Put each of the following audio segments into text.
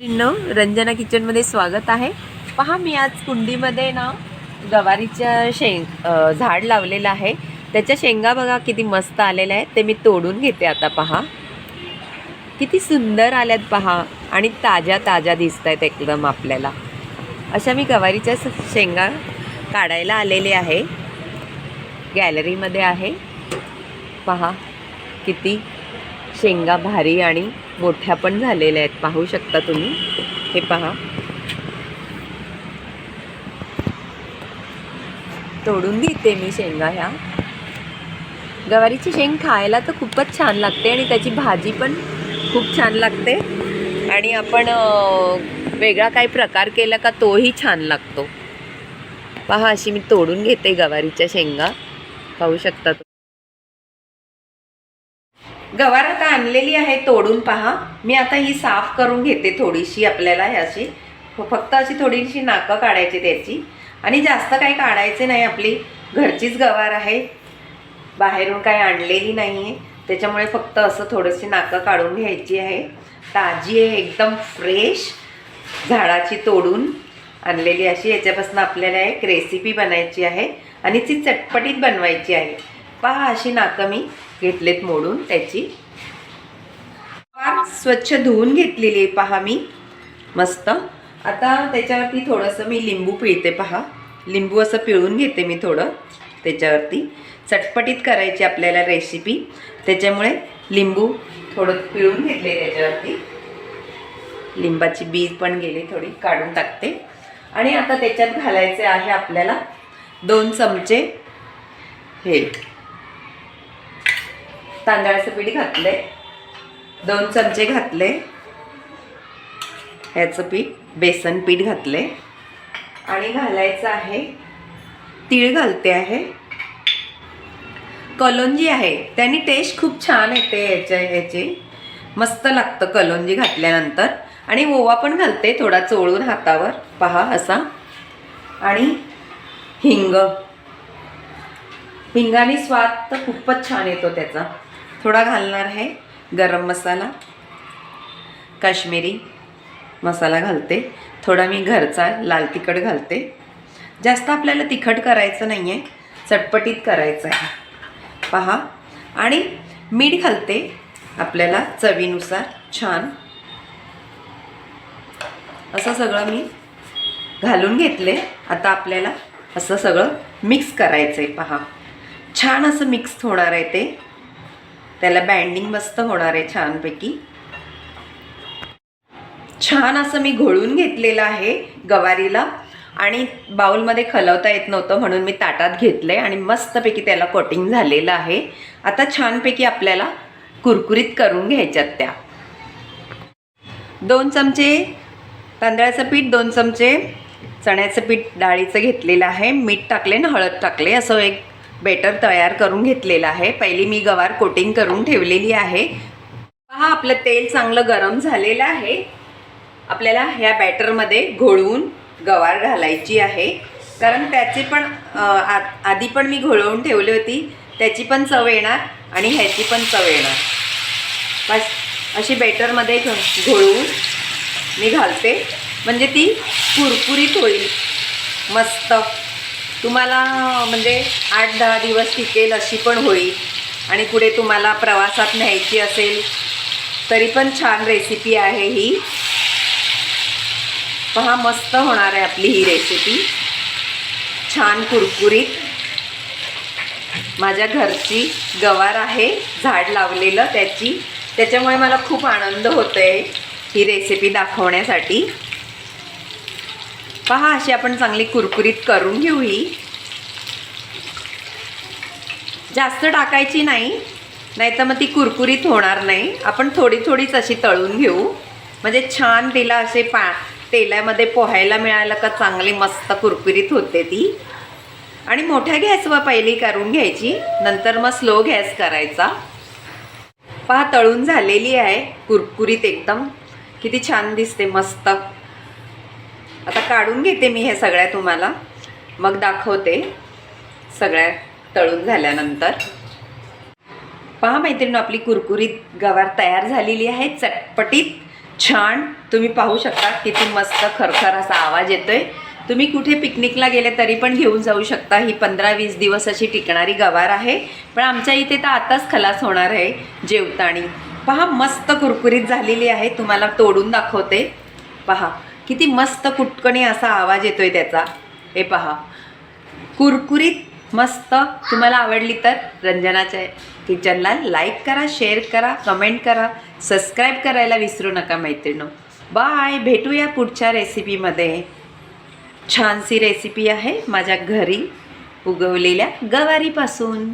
मैत्रिणींनो रंजना किचनमध्ये स्वागत आहे. पहा मी आज कुंडीमध्ये ना गवारीच्या शेंग झाड लावलेलं आहे. त्याच्या शेंगा बघा किती मस्त आलेल्या आहेत. ते मी तोडून घेते आता पहा. किती सुंदर आल्यात पहा. आणि ताज्या ताज्या दिसत आहेत एकदम आपल्याला. अशा मी गवारीच्या स- शेंगा काढायला आलेले आहे. गॅलरीमध्ये आहे. पहा किती शेंगा भारी आणि मोठ्या पण झालेल्या आहेत. पाहू शकता तुम्ही. हे पहा. तोडून घेते मी शेंगा ह्या. गवारीची शेंग खायला तर खूपच छान लागते आणि त्याची भाजी पण खूप छान लागते. आणि आपण वेगळा काही प्रकार केला का तोही छान लागतो. पहा अशी मी तोडून घेते गवारीच्या शेंगा. पाहू शकता गवार आता आणलेली आहे तोडून पहा. मी आता ही साफ करून घेते थोडीशी आपल्याला ह्याची. अशी फक्त अशी थोडीशी नाकं काढायची त्याची. आणि जास्त काही काढायचे नाही आपली. घरचीच गवार आहे. बाहेरून काही आणलेली नाही आहे त्याच्यामुळे फक्त असं थोडीशी नाकं काढून घ्यायची आहे. ताजी आहे एकदम फ्रेश. झाडाची तोडून आणलेली अशी. याच्यापासून आपल्याला एक रेसिपी बनायची आहे. आणि ती चटपटीत बनवायची आहे. पहा अशी नाकं मी. घेतलेत मोडून त्याची फार स्वच्छ धुवून घेतलेली आहे पहा मी. मस्त. आता त्याच्यावरती थोडंसं मी लिंबू पिळते पहा. लिंबू असं पिळून घेते मी थोडं त्याच्यावरती. चटपटीत करायची आपल्याला रेसिपी त्याच्यामुळे लिंबू थोडं पिळून घेतले त्याच्यावरती. लिंबाची बीज पण गेली थोडी काढून टाकते. आणि आता त्याच्यात घालायचे आहे आपल्याला दोन चमचे हे. तांदळाचं पीठ घातले दोन चमचे घातले. ह्याचं पीठ बेसन पीठ घातले आणि घालायचं आहे तीळ घालते आहे. कलोंजी आहे. त्याने टेस्ट खूप छान येते याच्या ह्याची मस्त लागतं कलोंजी घातल्यानंतर. आणि ओवा पण घालते थोडा चोळून हातावर. पहा असा. आणि हिंग. हिंगाने स्वाद तर खूपच छान येतो त्याचा. थोडा घालणार आहे गरम मसाला. काश्मीरी मसाला घालते. थोडा मी घरचा लाल तिखट घालते. जास्त आपल्याला तिखट करायचं नाही आहे चटपटीत करायचं आहे. पहा. आणि मीठ घालते आपल्याला चवीनुसार छान. असं सगळं मी घालून घेतले. आता आपल्याला असं सगळं मिक्स करायचं आहे पहा. छान असं मिक्स होणार आहे ते. त्याला बँडिंग मस्त होणार आहे छानपैकी. छान असं मी घोळून घेतलेलं आहे गवारीला आणि बाऊलमध्ये खलवता येत नव्हतं म्हणून मी ताटात घेतलं आहे आणि मस्तपैकी त्याला कोटिंग झालेलं आहे. आता छानपैकी आपल्याला कुरकुरीत करून घ्यायच्यात त्या. दोन चमचे तांदळाचं पीठ दोन चमचे चण्याचं पीठ डाळीचं घेतलेलं आहे. मीठ टाकले ना हळद टाकले असं एक बेटर तयार करून घेतलेलं आहे. पहिली मी गवार कोटिंग करून ठेवलेली आहे. पहा आपलं तेल चांगलं गरम झालेलं आहे. आपल्याला ह्या बॅटरमध्ये घोळवून गवार घालायची आहे. कारण त्याची पण आ- आधी पण मी घोळवून ठेवली होती. त्याची पण चव येणार आणि ह्याची पण चव येणार. बस अशी बॅटरमध्ये घ- घोळवून मी घालते. म्हणजे ती कुरकुरीत होईल. मस्त. तुम्हाला म्हणजे आठ दहा दिवस टिकेल अशी पण होईल आणि पुढे तुम्हाला प्रवासात न्यायची असेल तरी पण छान रेसिपी आहे ही. पहा मस्त होणार आहे आपली ही रेसिपी छान कुरकुरीत. माझ्या घरची गवार आहे झाड लावलेलं त्याची. त्याच्यामुळे मला खूप आनंद होतो आहे ही रेसिपी दाखवण्यासाठी. पहा अशी आपण चांगली कुरकुरीत करून घेऊ ही. जास्त टाकायची नाही नाहीतर मग ती कुरकुरीत होणार नाही. आपण थोडी थोडीच अशी तळून घेऊ. म्हणजे छान तिला असे पा तेलामध्ये पोहायला मिळालं का चांगली मस्त कुरकुरीत होते ती. आणि मोठ्या गॅसवर पहिली करून घ्यायची नंतर मग स्लो गॅस करायचा. पहा तळून झालेली आहे कुरकुरीत एकदम. किती छान दिसते मस्त. आता काढून घेते मी हे सगळ्या तुम्हाला. मग दाखवते सगळ्या. तळून झाल्यानंतर. पहा मैत्रिणी आपली कुरकुरीत गवार तयार झालेली आहे. चटपटीत छान. तुम्ही पाहू शकता किती मस्त खरखर असा आवाज येतोय. तुम्ही कुठे पिकनिकला गेले तरी पण घेऊन जाऊ शकता. ही पंधरा वीस दिवस अशी टिकणारी गवार आहे. पण आमच्या इथे तर आताच खलास होणार आहे जेवताणी. पहा मस्त कुरकुरीत झालेली आहे. तुम्हाला तोडून दाखवते. पहा किती मस्त कुटकणी असा आवाज येतोय त्याचा. हे पहा. कुरकुरीत मस्त. तुम्हाला आवडली तर रंजनाच्या किचनला लाईक करा शेअर करा कमेंट करा सबस्क्राईब करायला विसरू नका मैत्रिणो. बाय भेटूया पुढच्या रेसिपीमध्ये छानशी रेसिपी आहे माझ्या घरी उगवलेल्या गवारीपासून.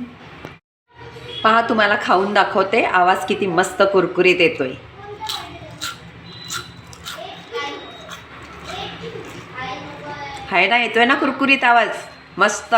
पहा तुम्हाला खाऊन दाखवते. आवाज किती मस्त कुरकुरीत येतोय. आहे ना येतोय ना कुरकुरीत आवाज? मस्त.